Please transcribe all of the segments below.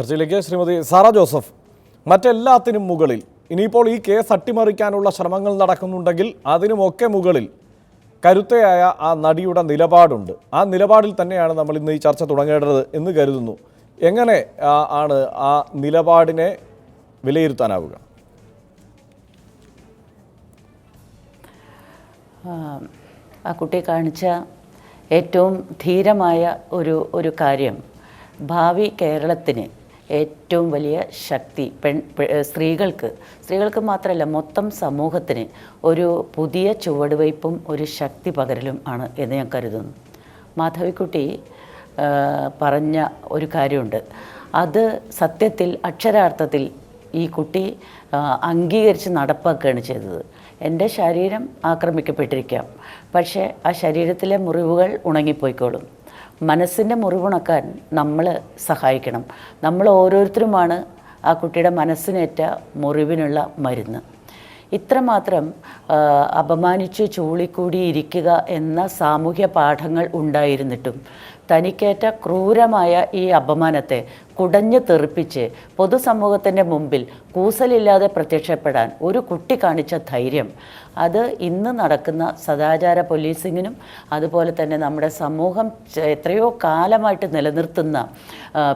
ചർച്ചയിലേക്ക് Shrimati Sara Joseph. മറ്റെല്ലാത്തിനും മുകളിൽ ഇനിയിപ്പോൾ ഈ കേസ് അട്ടിമറിക്കാനുള്ള ശ്രമങ്ങൾ നടക്കുന്നുണ്ടെങ്കിൽ അതിനുമൊക്കെ മുകളിൽ കരുത്തയായ ആ നടിയുടെ നിലപാടുണ്ട്. ആ നിലപാടിൽ തന്നെയാണ് നമ്മൾ ഇന്ന് ഈ ചർച്ച തുടങ്ങേണ്ടത് എന്ന് കരുതുന്നു. എങ്ങനെ ആണ് ആ നിലപാടിനെ വിലയിരുത്താനാവുക? ആ, കുട്ടി കാണിച്ച ഏറ്റവും ധീരമായ ഒരു ഒരു കാര്യം. ഭാവി കേരളത്തിന് ഏറ്റവും വലിയ ശക്തി പെൺ സ്ത്രീകൾക്ക്. സ്ത്രീകൾക്ക് മാത്രമല്ല മൊത്തം സമൂഹത്തിന് ഒരു പുതിയ ചുവടുവയ്പും ഒരു ശക്തി പകരലും ആണ് എന്ന് ഞാൻ കരുതുന്നു. മാധവിക്കുട്ടി പറഞ്ഞ ഒരു കാര്യമുണ്ട്. അത് സത്യത്തിൽ അക്ഷരാർത്ഥത്തിൽ ഈ കുട്ടി അംഗീകരിച്ച് നടപ്പാക്കുകയാണ് ചെയ്തത്. എന്റെ ശരീരം ആക്രമിക്കപ്പെട്ടിരിക്കാം. പക്ഷേ ആ ശരീരത്തിലെ മുറിവുകൾ ഉണങ്ങിപ്പോയിക്കോളും. മനസ്സിന്റെ മുറിവുണക്കാൻ നമ്മൾ സഹായിക്കണം. നമ്മൾ ഓരോരുത്തരുമാണ് ആ കുട്ടിയുടെ മനസ്സിനേറ്റ മുറിവിനുള്ള മരുന്ന്. ഇത്രമാത്രം അപമാനിച്ച് ചൂളിക്കൂടി ഇരിക്കുക എന്ന സാമൂഹ്യ പാഠങ്ങൾ ഉണ്ടായിരുന്നിട്ടും തനിക്കേറ്റ ക്രൂരമായ ഈ അപമാനത്തെ കുടഞ്ഞു തെറിപ്പിച്ച് പൊതുസമൂഹത്തിന്റെ മുമ്പിൽ കൂസലില്ലാതെ പ്രത്യക്ഷപ്പെടാൻ ഒരു കുട്ടി കാണിച്ച ധൈര്യം. അത് ഇന്ന് നടക്കുന്ന സദാചാര പോലീസിങ്ങിനും അതുപോലെ തന്നെ നമ്മുടെ സമൂഹം എത്രയോ കാലമായിട്ട് നിലനിർത്തുന്ന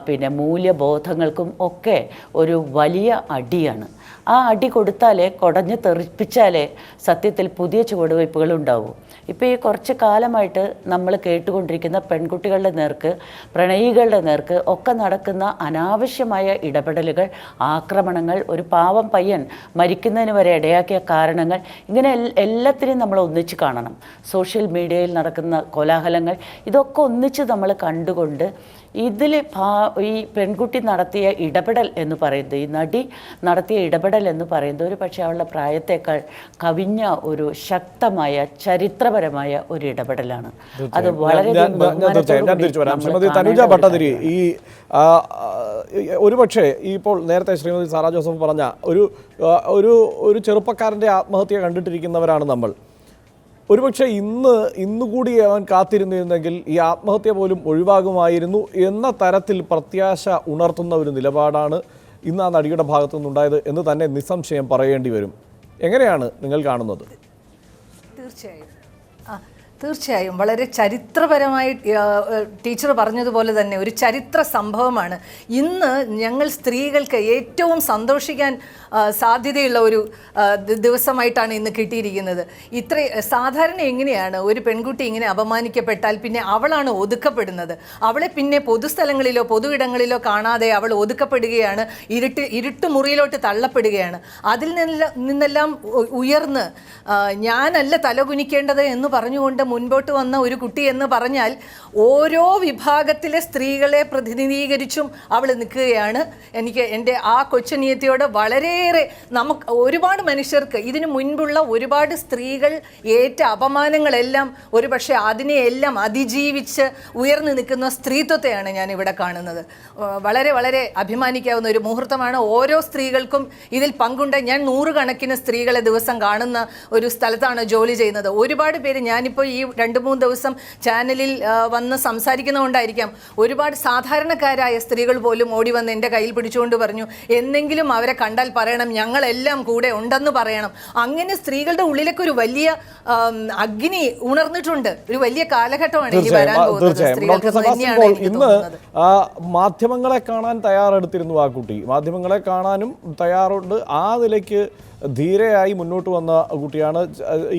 പിന്നെ മൂല്യബോധങ്ങൾക്കും ഒക്കെ ഒരു വലിയ അടിയാണ്. ആ അടി കൊടുത്താലേ കുടഞ്ഞ് തെറിപ്പിച്ചാലേ സത്യത്തിൽ പുതിയ ചുവടുവയ്പ്പുകൾ ഉണ്ടാവൂ. ഇപ്പോൾ ഈ കുറച്ച് കാലമായിട്ട് നമ്മൾ കേട്ടുകൊണ്ടിരിക്കുന്ന പെൺകുട്ടികളുടെ നേർക്ക് പ്രണയികളുടെ നേർക്ക് ഒക്കെ നടക്കുന്ന അനാവശ്യമായ ഇടപെടലുകൾ ആക്രമണങ്ങൾ ഒരു പാവം പയ്യൻ മരിക്കുന്നതിന് വരെ ഇടയാക്കിയ കാരണങ്ങൾ ഇങ്ങനെ എല്ലാത്തിനെയും നമ്മൾ ഒന്നിച്ച് കാണണം. സോഷ്യൽ മീഡിയയിൽ നടക്കുന്ന കോലാഹലങ്ങൾ ഇതൊക്കെ ഒന്നിച്ച് നമ്മൾ കണ്ടുകൊണ്ട് ഇതിൽ ഈ പെൺകുട്ടി നടത്തിയ ഇടപെടൽ എന്ന് പറയുന്നത് ഈ നടി നടത്തിയ ഇടപെടൽ എന്ന് പറയുന്നത് ഒരു പക്ഷേ അവളുടെ പ്രായത്തേക്കാൾ കവിഞ്ഞ ഒരു ശക്തമായ ചരിത്രപരമായ ഒരു ഇടപെടലാണ്. അത് വളരെ തനുജ ഭട്ടതിരി ഈ ഒരുപക്ഷെ ഇപ്പോൾ നേരത്തെ ശ്രീമതി സാറാ ജോസഫ് പറഞ്ഞ ഒരു ഒരു ഒരു ചെറുപ്പക്കാരന്റെ ആത്മഹത്യ കണ്ടിട്ടിരിക്കുന്നവരാണ് നമ്മൾ. ഒരുപക്ഷെ ഇന്ന് ഇന്നുകൂടി അവൻ കാത്തിരുന്നിരുന്നെങ്കിൽ ഈ ആത്മഹത്യ പോലും ഒഴിവാകുമായിരുന്നു എന്ന തരത്തിൽ പ്രത്യാശ ഉണർത്തുന്ന ഒരു നിലപാടാണ് ഇന്ന് ആ നടിയുടെ ഭാഗത്തു നിന്നുണ്ടായത് എന്ന് തന്നെ നിസ്സംശയം പറയേണ്ടി വരും. എങ്ങനെയാണ് നിങ്ങൾ കാണുന്നത്? തീർച്ചയായും. തീർച്ചയായും വളരെ ചരിത്രപരമായി ടീച്ചർ പറഞ്ഞതുപോലെ തന്നെ ഒരു ചരിത്ര സംഭവമാണ്. ഇന്ന് ഞങ്ങൾ സ്ത്രീകൾക്ക് ഏറ്റവും സന്തോഷിക്കാൻ സാധ്യതയുള്ള ഒരു ദിവസമായിട്ടാണ് ഇന്ന് കിട്ടിയിരിക്കുന്നത്. ഇത്ര സാധാരണ എങ്ങനെയാണ് ഒരു പെൺകുട്ടി ഇങ്ങനെ അപമാനിക്കപ്പെട്ടാൽ പിന്നെ അവളാണ് ഒതുക്കപ്പെടുന്നത്? അവളെ പിന്നെ പൊതുസ്ഥലങ്ങളിലോ പൊതു ഇടങ്ങളിലോ കാണാതെ അവൾ ഒതുക്കപ്പെടുകയാണ് ഇരുട്ട് ഇരുട്ട് മുറിയിലോട്ട് തള്ളപ്പെടുകയാണ്. അതിൽ നിന്നെല്ലാം ഉയർന്ന് ഞാനല്ല തലകുനിക്കേണ്ടത് എന്ന് പറഞ്ഞുകൊണ്ട് മുൻപോട്ട് വന്ന ഒരു കുട്ടി എന്ന് പറഞ്ഞാൽ ഓരോ വിഭാഗത്തിലെ സ്ത്രീകളെ പ്രതിനിധീകരിച്ചും അവൾ നിൽക്കുകയാണ്. എനിക്ക് എന്റെ ആ കൊച്ചനിയത്തിയോട് വളരെയേറെ നമുക്ക് ഒരുപാട് മനുഷ്യർക്ക് ഇതിനു മുൻപുള്ള ഒരുപാട് സ്ത്രീകൾ ഏറ്റ അപമാനങ്ങളെല്ലാം ഒരു പക്ഷേ അതിനെയെല്ലാം അതിജീവിച്ച് ഉയർന്നു നിൽക്കുന്ന സ്ത്രീത്വത്തെയാണ് ഞാൻ ഇവിടെ കാണുന്നത്. വളരെ വളരെ അഭിമാനിക്കാവുന്ന ഒരു മുഹൂർത്തമാണ് ഓരോ സ്ത്രീകൾക്കും ഇതിൽ പങ്കുണ്ട്. ഞാൻ നൂറുകണക്കിന് സ്ത്രീകളെ ദിവസം കാണുന്ന ഒരു സ്ഥലത്താണ് ജോലി ചെയ്യുന്നത്. ഒരുപാട് പേര് ഞാനിപ്പോൾ രണ്ട് മൂന്ന് ദിവസം ചാനലിൽ വന്ന് സംസാരിക്കുന്നതുകൊണ്ടായിരിക്കാം. ഒരുപാട് സാധാരണക്കാരായ സ്ത്രീകൾ പോലും ഓടി വന്ന് എന്റെ കയ്യിൽ പിടിച്ചുകൊണ്ട് പറഞ്ഞു എന്നെങ്കിലും അവരെ കണ്ടാൽ പറയണം ഞങ്ങളെല്ലാം കൂടെ ഉണ്ടെന്ന് പറയണം. അങ്ങനെ സ്ത്രീകളുടെ ഉള്ളിലൊക്കെ ഒരു വലിയ അഗ്നി ഉണർന്നിട്ടുണ്ട്. ഒരു വലിയ കാലഘട്ടമാണ് ഇനി വരാൻ പോകുന്നത്. ഇന്ന് മാധ്യമങ്ങളെ കാണാൻ തയ്യാറെടുത്തിരുന്നു ആ കുട്ടി. മാധ്യമങ്ങളെ കാണാനും തയ്യാറുണ്ട്. ആ നിലയ്ക്ക് ധീരയായി മുന്നോട്ട് വന്ന കുട്ടിയാണ്.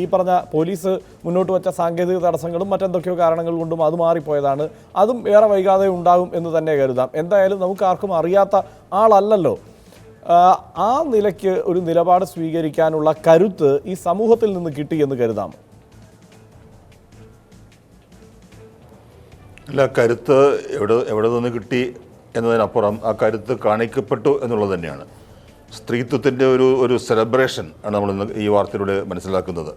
ഈ പറഞ്ഞ പോലീസ് മുന്നോട്ട് വെച്ച സാങ്കേതിക തടസ്സങ്ങളും മറ്റെന്തൊക്കെയോ കാരണങ്ങൾ കൊണ്ടും അത് മാറിപ്പോയതാണ്. അതും ഏറെ വൈകാതെ ഉണ്ടാകും എന്ന് തന്നെ കരുതാം. എന്തായാലും നമുക്ക് ആർക്കും അറിയാത്ത ആളല്ലല്ലോ. ആ നിലയ്ക്ക് ഒരു നിലപാട് സ്വീകരിക്കാനുള്ള കരുത്ത് ഈ സമൂഹത്തിൽ നിന്ന് കിട്ടി എന്ന് കരുതാം. അല്ല കരുത്ത് എവിടെ എവിടെ നിന്ന് കിട്ടി എന്നതിനപ്പുറം ആ കരുത്ത് കാണിക്കപ്പെട്ടു എന്നുള്ളത് തന്നെയാണ്. സ്ത്രീത്വത്തിന്റെ ഒരു ഒരു സെലിബ്രേഷൻ ആണ് നമ്മൾ ഇന്ന് ഈ വാർത്തയിലൂടെ മനസ്സിലാക്കുന്നത്.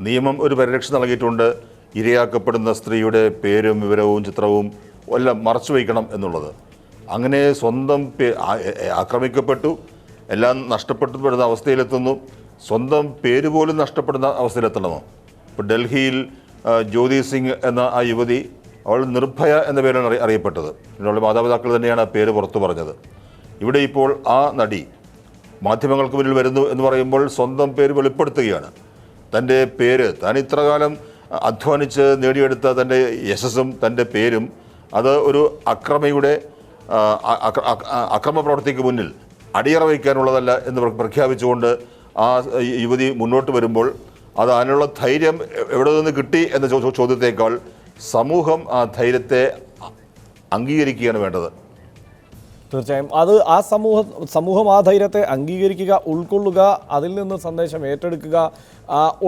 നിയമം ഒരു പരിരക്ഷ നൽകിയിട്ടുണ്ട്. ഇരയാക്കപ്പെടുന്ന സ്ത്രീയുടെ പേരും വിവരവും ചിത്രവും എല്ലാം മറച്ചു വയ്ക്കണം എന്നുള്ളത്. അങ്ങനെ സ്വന്തം ആക്രമിക്കപ്പെട്ടു. എല്ലാം നഷ്ടപ്പെടുന്ന അവസ്ഥയിലെത്തുന്നു. സ്വന്തം പേര് പോലും നഷ്ടപ്പെടുന്ന അവസ്ഥയിലെത്തണമോ? ഇപ്പോൾ ഡൽഹിയിൽ ജ്യോതി സിംഗ് എന്ന ആ യുവതി അവൾ നിർഭയ എന്ന പേരാണ് അറി- അറിയപ്പെട്ടത്. അവളുടെ മാതാപിതാക്കൾ തന്നെയാണ് ആ പേര് പുറത്തു പറഞ്ഞത്. ഇവിടെ ഇപ്പോൾ ആ നടി മാധ്യമങ്ങൾക്ക് മുന്നിൽ വരുന്നു എന്ന് പറയുമ്പോൾ സ്വന്തം പേര് വെളിപ്പെടുത്തുകയാണ് തന്റെ പേര് താൻ ഇത്രകാലം അധ്വാനിച്ച് നേടിയെടുത്ത തന്റെ യശസ്സും തന്റെ പേരും അത് ഒരു അക്രമയുടെ അക്രമ പ്രവർത്തിക്ക് മുന്നിൽ അടിയറ വയ്ക്കാനുള്ളതല്ല എന്ന് പ്രഖ്യാപിച്ചുകൊണ്ട് ആ യുവതി മുന്നോട്ട് വരുമ്പോൾ അത് അതിനുള്ള ധൈര്യം എവിടെ നിന്ന് കിട്ടി എന്ന ചോദ്യത്തേക്കാൾ സമൂഹം ആ ധൈര്യത്തെ അംഗീകരിക്കുകയാണ് വേണ്ടത് തീർച്ചയായും. അത് ആ സമൂഹ സമൂഹം ആ ധൈര്യത്തെ അംഗീകരിക്കുക ഉൾക്കൊള്ളുക അതിൽ നിന്ന് സന്ദേശം ഏറ്റെടുക്കുക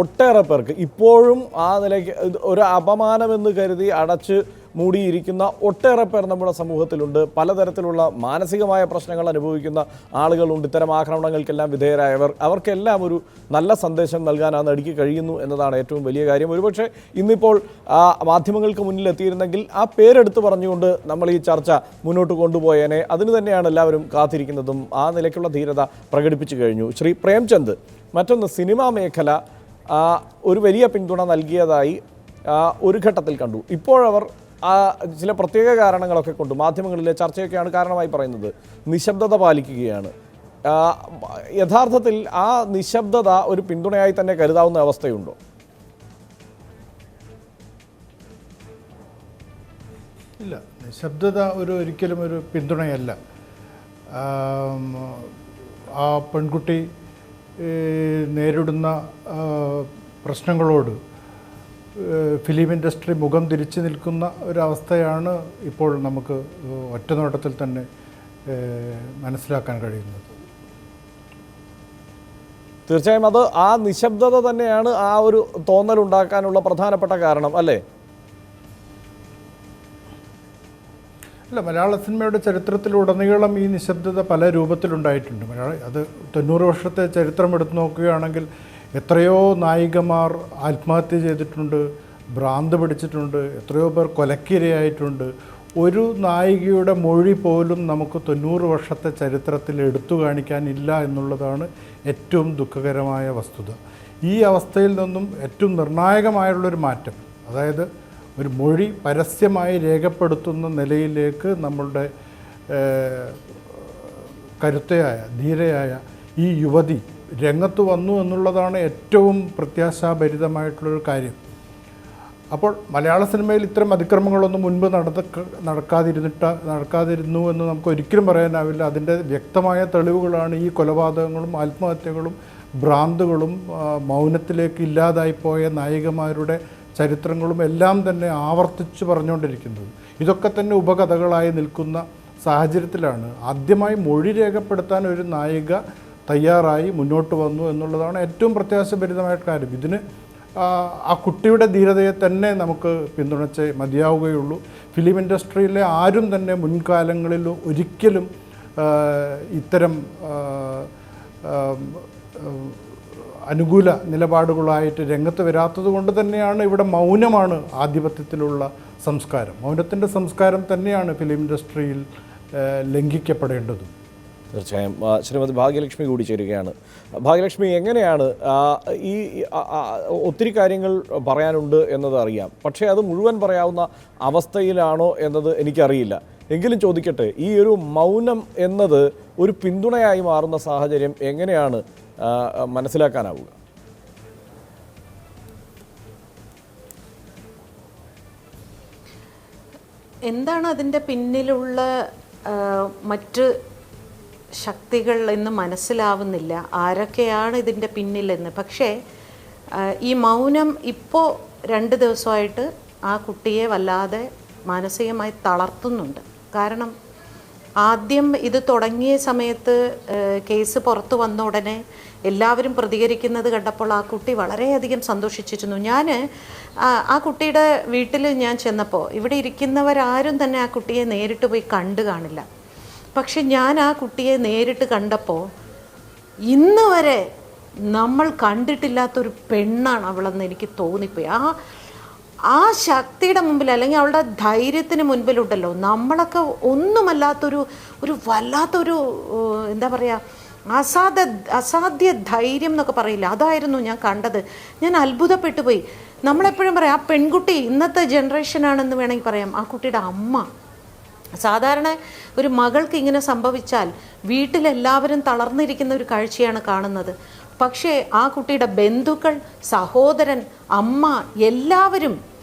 ഒട്ടേറെ പേർക്ക് ഇപ്പോഴും ആ നിലയ്ക്ക് ഒരു അപമാനമെന്ന് കരുതി അടച്ച് മൂടിയിരിക്കുന്ന ഒട്ടേറെ പേർ നമ്മുടെ സമൂഹത്തിലുണ്ട്. പലതരത്തിലുള്ള മാനസികമായ പ്രശ്നങ്ങൾ അനുഭവിക്കുന്ന ആളുകളുണ്ട്. ഇത്തരം ആക്രമണങ്ങൾക്കെല്ലാം വിധേയരായവർ. അവർക്കെല്ലാം ഒരു നല്ല സന്ദേശം നൽകാനാണ് അടുക്കി കഴിയുന്നു എന്നതാണ് ഏറ്റവും വലിയ കാര്യം. ഒരുപക്ഷെ ഇന്നിപ്പോൾ മാധ്യമങ്ങൾക്ക് മുന്നിൽ എത്തിയിരുന്നെങ്കിൽ ആ പേരെടുത്ത് പറഞ്ഞുകൊണ്ട് നമ്മൾ ഈ ചർച്ച മുന്നോട്ട് കൊണ്ടുപോയേനെ. അതിന് തന്നെയാണ് എല്ലാവരും കാത്തിരിക്കുന്നതും. ആ നിലയ്ക്കുള്ള ധീരത പ്രകടിപ്പിച്ചു കഴിഞ്ഞു. ശ്രീ പ്രേംചന്ദ് മറ്റൊന്ന് സിനിമാ മേഖല ഒരു വലിയ പിന്തുണ നൽകിയതായി ഒരു ഘട്ടത്തിൽ കണ്ടു. ഇപ്പോഴവർ ചില പ്രത്യേക കാരണങ്ങളൊക്കെ കൊണ്ട് മാധ്യമങ്ങളിലെ ചർച്ചയൊക്കെയാണ് കാരണമായി പറയുന്നത്. നിശബ്ദത പാലിക്കുകയാണ്. ആ, യഥാർത്ഥത്തിൽ ആ നിശബ്ദത ഒരു പിന്തുണയായി തന്നെ കരുതാവുന്ന അവസ്ഥയുണ്ടോ? ഇല്ല. നിശബ്ദത ഒരു ഒരിക്കലും ഒരു പിന്തുണയല്ല. ആ പെൺകുട്ടി നേരിടുന്ന പ്രശ്നങ്ങളോട് ഫിലിം ഇൻഡസ്ട്രി മുഖം തിരിച്ചു നിൽക്കുന്ന ഒരവസ്ഥയാണ് ഇപ്പോൾ നമുക്ക് ഒറ്റനോട്ടത്തിൽ തന്നെ മനസ്സിലാക്കാൻ കഴിയുന്നത്. തീർച്ചയായും അത് ആ നിശബ്ദത തന്നെയാണ് ആ ഒരു തോന്നൽ ഉണ്ടാക്കാനുള്ള പ്രധാനപ്പെട്ട കാരണം അല്ലേ? അല്ല മലയാള സിനിമയുടെ ചരിത്രത്തിലുടനീളം ഈ നിശബ്ദത പല രൂപത്തിലുണ്ടായിട്ടുണ്ട്. മലയാള അത് തൊണ്ണൂറ് വർഷത്തെ ചരിത്രം എടുത്തു നോക്കുകയാണെങ്കിൽ എത്രയോ നായികമാർ ആത്മഹത്യ ചെയ്തിട്ടുണ്ട് ഭ്രാന്ത് പിടിച്ചിട്ടുണ്ട് എത്രയോ പേർ കൊലക്കിരയായിട്ടുണ്ട്. ഒരു നായികയുടെ മൊഴി പോലും നമുക്ക് തൊണ്ണൂറ് വർഷത്തെ ചരിത്രത്തിൽ എടുത്തു കാണിക്കാനില്ല എന്നുള്ളതാണ് ഏറ്റവും ദുഃഖകരമായ വസ്തുത. ഈ അവസ്ഥയിൽ നിന്നും ഏറ്റവും നിർണായകമായുള്ളൊരു മാറ്റം അതായത് ഒരു മൊഴി പരസ്യമായി രേഖപ്പെടുത്തുന്ന നിലയിലേക്ക് നമ്മളുടെ കരുത്തയായ ധീരയായ ഈ യുവതി രംഗത്ത് വന്നു എന്നുള്ളതാണ് ഏറ്റവും പ്രത്യാശാഭരിതമായിട്ടുള്ളൊരു കാര്യം. അപ്പോൾ മലയാള സിനിമയിൽ ഇത്തരം അതിക്രമങ്ങളൊന്നും മുൻപ് നടത്ത നടക്കാതിരുന്നിട്ട നടക്കാതിരുന്നു എന്ന് നമുക്ക് ഒരിക്കലും പറയാനാവില്ല. അതിന്റെ വ്യക്തമായ തെളിവുകളാണ് ഈ കൊലപാതകങ്ങളും ആത്മഹത്യകളും ഭ്രാന്തുകളും മൗനത്തിലേക്ക് ഇല്ലാതായിപ്പോയ നായികമാരുടെ ചരിത്രങ്ങളും എല്ലാം തന്നെ ആവർത്തിച്ച് പറഞ്ഞുകൊണ്ടിരിക്കുന്നത്. ഇതൊക്കെ തന്നെ ഉപകഥകളായി നിൽക്കുന്ന സാഹചര്യത്തിലാണ്. ആദ്യമായി മൊഴി രേഖപ്പെടുത്താൻ ഒരു നായിക തയ്യാറായി മുന്നോട്ട് വന്നു എന്നുള്ളതാണ് ഏറ്റവും പ്രത്യാശഭരിതമായ കാര്യം. ഇതിന് ആ, കുട്ടിയുടെ ധീരതയെ തന്നെ നമുക്ക് പിന്തുണച്ച് മതിയാവുകയുള്ളൂ. ഫിലിം ഇൻഡസ്ട്രിയിലെ ആരും തന്നെ മുൻകാലങ്ങളിൽ ഒരിക്കലും ഇത്തരം അനുകൂല നിലപാടുകളായിട്ട് രംഗത്ത് വരാത്തത് കൊണ്ട് തന്നെയാണ് ഇവിടെ മൗനമാണ് ആധിപത്യത്തിലുള്ള സംസ്കാരം. മൗനത്തിന്റെ സംസ്കാരം തന്നെയാണ് ഫിലിം ഇൻഡസ്ട്രിയിൽ ലംഘിക്കപ്പെടേണ്ടതും. തീർച്ചയായും. ശ്രീമതി ഭാഗ്യലക്ഷ്മി കൂടി ചേരുകയാണ്. ഭാഗ്യലക്ഷ്മി എങ്ങനെയാണ് ഈ ഒത്തിരി കാര്യങ്ങൾ പറയാനുണ്ട് എന്നത് അറിയാം. പക്ഷേ അത് മുഴുവൻ പറയാവുന്ന അവസ്ഥയിലാണോ എന്നത് എനിക്കറിയില്ല. എങ്കിലും ചോദിക്കട്ടെ ഈ ഒരു മൗനം എന്നത് ഒരു പിന്തുണയായി മാറുന്ന സാഹചര്യം എങ്ങനെയാണ് മനസ്സിലാക്കാനാവുക? എന്താണ് അതിന്റെ പിന്നിലുള്ള മറ്റ് ശക്തികൾ എന്ന് മനസ്സിലാവുന്നില്ല. ആരൊക്കെയാണ് ഇതിന്റെ പിന്നിലെന്ന്. പക്ഷേ ഈ മൗനം ഇപ്പോൾ രണ്ട് ദിവസമായിട്ട് ആ കുട്ടിയെ വല്ലാതെ മാനസികമായി തളർത്തുന്നുണ്ട്. കാരണം ആദ്യം ഇത് തുടങ്ങിയ സമയത്ത് കേസ് പുറത്തു വന്ന ഉടനെ എല്ലാവരും പ്രതികരിക്കുന്നത് കണ്ടപ്പോൾ ആ കുട്ടി വളരെയധികം സന്തോഷിച്ചിരുന്നു. ഞാൻ ആ കുട്ടിയുടെ വീട്ടിൽ ഞാൻ ചെന്നപ്പോൾ ഇവിടെ ഇരിക്കുന്നവരാരും തന്നെ ആ കുട്ടിയെ നേരിട്ട് പോയി കണ്ടു കാണില്ല. പക്ഷെ ഞാൻ ആ കുട്ടിയെ നേരിട്ട് കണ്ടപ്പോൾ ഇന്ന് വരെ നമ്മൾ കണ്ടിട്ടില്ലാത്തൊരു പെണ്ണാണ് അവളെന്ന് എനിക്ക് തോന്നിപ്പോയി. ആ ആ ശക്തിയുടെ മുമ്പിൽ അല്ലെങ്കിൽ അവളുടെ ധൈര്യത്തിന് മുൻപിലുണ്ടല്ലോ നമ്മളൊക്കെ ഒന്നുമല്ലാത്തൊരു ഒരു വല്ലാത്തൊരു എന്താ പറയുക അസാധ അസാധ്യ ധൈര്യം എന്നൊക്കെ പറയില്ല? അതായിരുന്നു ഞാൻ കണ്ടത്. ഞാൻ അത്ഭുതപ്പെട്ടു പോയി. നമ്മളെപ്പോഴും പറയാം ആ പെൺകുട്ടി ഇന്നത്തെ ജനറേഷനാണെന്ന് വേണമെങ്കിൽ പറയാം ആ കുട്ടിയുടെ അമ്മ. സാധാരണ ഒരു മകൾക്ക് ഇങ്ങനെ സംഭവിച്ചാൽ വീട്ടിലെല്ലാവരും തളർന്നിരിക്കുന്ന ഒരു കാഴ്ചയാണ് കാണുന്നത്. പക്ഷേ ആ കുട്ടിയുടെ ബന്ധുക്കൾ സഹോദരൻ അമ്മ എല്ലാവരും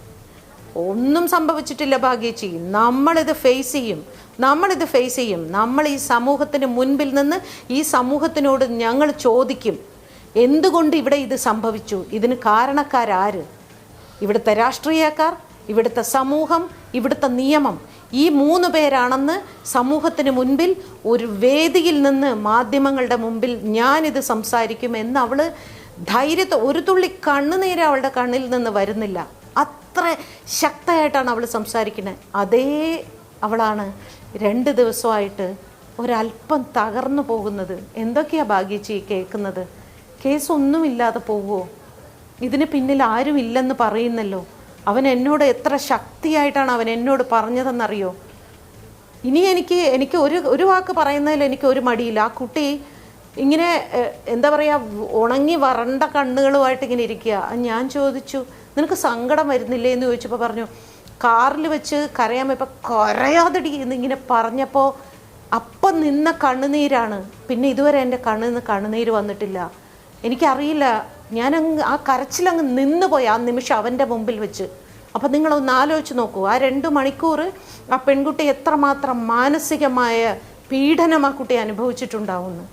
ഒന്നും സംഭവിച്ചിട്ടില്ല ഭാഗ്യച്ചി. നമ്മളിത് ഫേസ് ചെയ്യും നമ്മളിത് ഫേസ് ചെയ്യും. നമ്മൾ ഈ സമൂഹത്തിന് മുൻപിൽ നിന്ന് ഈ സമൂഹത്തിനോട് ഞങ്ങൾ ചോദിക്കും എന്തുകൊണ്ട് ഇവിടെ ഇത് സംഭവിച്ചു? ഇതിന് കാരണക്കാരാര്? ഇവിടുത്തെ രാഷ്ട്രീയക്കാർ ഇവിടുത്തെ സമൂഹം ഇവിടുത്തെ നിയമം ഈ മൂന്ന് പേരാണെന്ന് സമൂഹത്തിന് മുൻപിൽ ഒരു വേദിയിൽ നിന്ന് മാധ്യമങ്ങളുടെ മുമ്പിൽ ഞാനിത് സംസാരിക്കും എന്ന് അവൾ ധൈര്യത്തെ ഒരു തുള്ളി കണ്ണുനീര് അവളുടെ കണ്ണിൽ നിന്ന് വരുന്നില്ല. അത്ര ശക്തമായിട്ടാണ് അവൾ സംസാരിക്കുന്നത്. അതേ അവളാണ് രണ്ട് ദിവസമായിട്ട് ഒരല്പം തകർന്നു പോകുന്നത്. എന്തൊക്കെയാ ഭാഗ്യച്ചി കേൾക്കുന്നത്? കേസൊന്നുമില്ലാതെ പോവുമോ ഇതിന് പിന്നിൽ ആരുമില്ലെന്ന് പറയുന്നല്ലോ. അവൻ എന്നോട് എത്ര ശക്തിയായിട്ടാണ് അവൻ എന്നോട് പറഞ്ഞതെന്നറിയോ? ഇനി എനിക്ക് എനിക്ക് ഒരു ഒരു വാക്ക് പറയുന്നതിൽ എനിക്ക് ഒരു മടിയില്ല. ആ കുട്ടി ഇങ്ങനെ എന്താ പറയുക ഉണങ്ങി വരണ്ട കണ്ണുകളുമായിട്ട് ഇങ്ങനെ ഇരിക്കുക. ഞാൻ ചോദിച്ചു നിനക്ക് സങ്കടം വരുന്നില്ലേ? എന്ന് ചോദിച്ചപ്പോൾ പറഞ്ഞു കാറിൽ വെച്ച് കരയാൻ ഇപ്പം കരയാതടി എന്നിങ്ങനെ പറഞ്ഞപ്പോൾ അപ്പം നിന്ന കണ്ണുനീരാണ്. പിന്നെ ഇതുവരെ എന്റെ കണ്ണിൽ നിന്ന് കണ്ണുനീര് വന്നിട്ടില്ല. എനിക്കറിയില്ല. അങ്ങ് ആ കരച്ചിലങ്ങ് നിന്ന് പോയി ആ നിമിഷം അവന്റെ മുമ്പിൽ വെച്ച്. അപ്പം നിങ്ങളൊന്ന് ആലോചിച്ച് നോക്കൂ. ആ രണ്ട് മണിക്കൂർ ആ പെൺകുട്ടി എത്രമാത്രം മാനസികമായ പീഡനം ആ കുട്ടി അനുഭവിച്ചിട്ടുണ്ടാവുന്നു.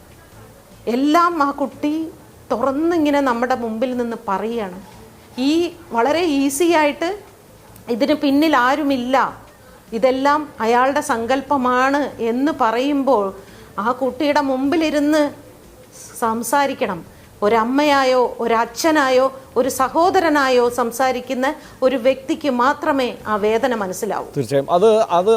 എല്ലാം ആ കുട്ടി തുറന്നിങ്ങനെ നമ്മുടെ മുമ്പിൽ നിന്ന് പറയുകയാണ്. ഈ വളരെ ഈസി ആയിട്ട് ഇതിന് പിന്നിൽ ആരുമില്ല. ഇതെല്ലാം അയാളുടെ സങ്കല്പമാണ് എന്ന് പറയുമ്പോൾ ആ കുട്ടിയുടെ മുമ്പിലിരുന്ന് സംസാരിക്കണം. ഒരമ്മയായോ ഒരച്ഛനായോ ഒരു സഹോദരനായോ സംസാരിക്കുന്ന ഒരു വ്യക്തിക്ക് മാത്രമേ ആ വേദന മനസ്സിലാവൂ. തീർച്ചയായും. അത് അത്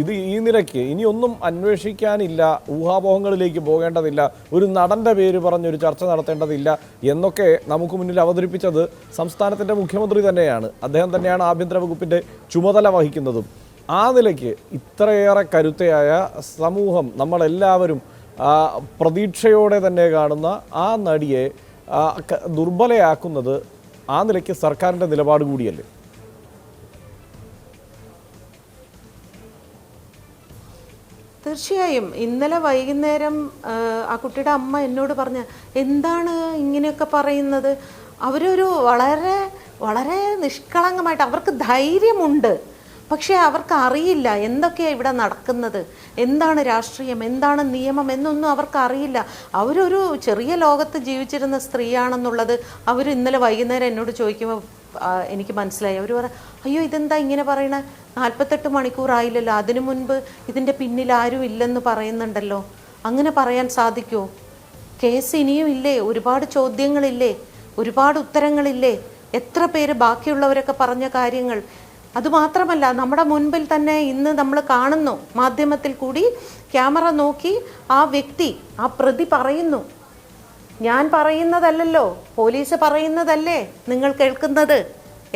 ഇത് ഈ നിരക്ക് ഇനിയൊന്നും അന്വേഷിക്കാനില്ല ഊഹാപോഹങ്ങളിലേക്ക് പോകേണ്ടതില്ല ഒരു നടന്റെ പേര് പറഞ്ഞൊരു ചർച്ച നടത്തേണ്ടതില്ല എന്നൊക്കെ നമുക്ക് മുന്നിൽ അവതരിപ്പിച്ചത് സംസ്ഥാനത്തിന്റെ മുഖ്യമന്ത്രി തന്നെയാണ്. അദ്ദേഹം തന്നെയാണ് ആഭ്യന്തര വകുപ്പിന്റെ ചുമതല വഹിക്കുന്നതും. ആ നിലയ്ക്ക് ഇത്രയേറെ കരുത്തയായ സമൂഹം നമ്മളെല്ലാവരും പ്രതീക്ഷയോടെ തന്നെ കാണുന്ന ആ നടിയെ ദുർബലയാക്കുന്നത് ആ നിലയ്ക്ക് സർക്കാരിന്റെ നിലപാട് കൂടിയല്ലേ? തീർച്ചയായും. ഇന്നലെ വൈകുന്നേരം ആ, കുട്ടിയുടെ അമ്മ എന്നോട് പറഞ്ഞ എന്താണ് ഇങ്ങനെയൊക്കെ പറയുന്നത്? അവരൊരു വളരെ വളരെ നിഷ്കളങ്കമായിട്ട് അവർക്ക് ധൈര്യമുണ്ട്. പക്ഷേ അവർക്ക് അറിയില്ല എന്തൊക്കെയാണ് ഇവിടെ നടക്കുന്നത് എന്താണ് രാഷ്ട്രീയം എന്താണ് നിയമം എന്നൊന്നും അവർക്ക് അറിയില്ല അവരൊരു ചെറിയ ലോകത്ത് ജീവിച്ചിരുന്ന സ്ത്രീയാണെന്നുള്ളത് അവർ ഇന്നലെ വൈകുന്നേരം എന്നോട് ചോദിക്കുമ്പോൾ എനിക്ക് മനസ്സിലായി. അവർ പറ അയ്യോ ഇതെന്താ ഇങ്ങനെ പറയണേ? നാൽപ്പത്തെട്ട് മണിക്കൂറായില്ലല്ലോ അതിനു മുൻപ് ഇതിന്റെ പിന്നിൽ ആരും ഇല്ലെന്ന് പറയുന്നുണ്ടല്ലോ. അങ്ങനെ പറയാൻ സാധിക്കുമോ കേസ് ഇനിയും ഇല്ലേ? ഒരുപാട് ചോദ്യങ്ങളില്ലേ? ഒരുപാട് ഉത്തരങ്ങളില്ലേ? എത്ര പേര് ബാക്കിയുള്ളവരൊക്കെ പറഞ്ഞ കാര്യങ്ങൾ? അതുമാത്രമല്ല നമ്മുടെ മുൻപിൽ തന്നെ ഇന്ന് നമ്മൾ കാണുന്നു. മാധ്യമത്തിൽ കൂടി ക്യാമറ നോക്കി ആ വ്യക്തി ആ പ്രതി പറയുന്നു. ഞാൻ പറയുന്നതല്ലല്ലോ പോലീസ് പറയുന്നതല്ലേ നിങ്ങൾ കേൾക്കുന്നത്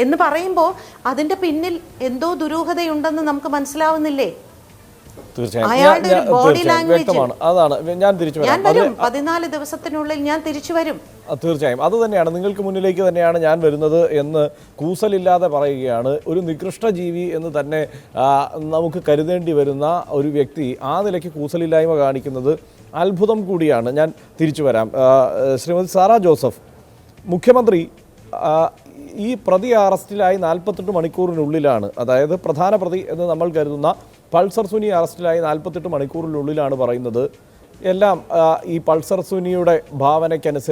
എന്ന് പറയുമ്പോൾ അതിന്റെ പിന്നിൽ എന്തോ ദുരൂഹതയുണ്ടെന്ന് നമുക്ക് മനസ്സിലാവുന്നില്ലേ? തീർച്ചയായും. വ്യക്തമാണ്. അതാണ്. ഞാൻ തിരിച്ചു വരാം. പതിനാല് ദിവസത്തിനുള്ളിൽ ഞാൻ തിരിച്ചു വരും. തീർച്ചയായും. അത് തന്നെയാണ്. നിങ്ങൾക്ക് മുന്നിലേക്ക് തന്നെയാണ് ഞാൻ വരുന്നത് എന്ന് കൂസലില്ലാതെ പറയുകയാണ്. ഒരു നികൃഷ്ട ജീവി എന്ന് തന്നെ നമുക്ക് കരുതേണ്ടി വരുന്ന ഒരു വ്യക്തി ആ നിലയ്ക്ക് കൂസലില്ലായ്മ കാണിക്കുന്നത് അത്ഭുതം കൂടിയാണ്. ഞാൻ തിരിച്ചു വരാം. ശ്രീമതി സാറ ജോസഫ് മുഖ്യമന്ത്രി ഈ പ്രതി അറസ്റ്റിലായി നാൽപ്പത്തെട്ട് മണിക്കൂറിനുള്ളിലാണ്. അതായത് പ്രധാന പ്രതി എന്ന് നമ്മൾ കരുതുന്ന പൾസർ സുനി അറസ്റ്റിലായി നാൽപ്പത്തെട്ട് മണിക്കൂറിനുള്ളിലാണ് പറയുന്നത്. എല്ലാം ഈ പൾസർ സുനിയുടെ ഭാവനയ്ക്കനുസരിച്ച്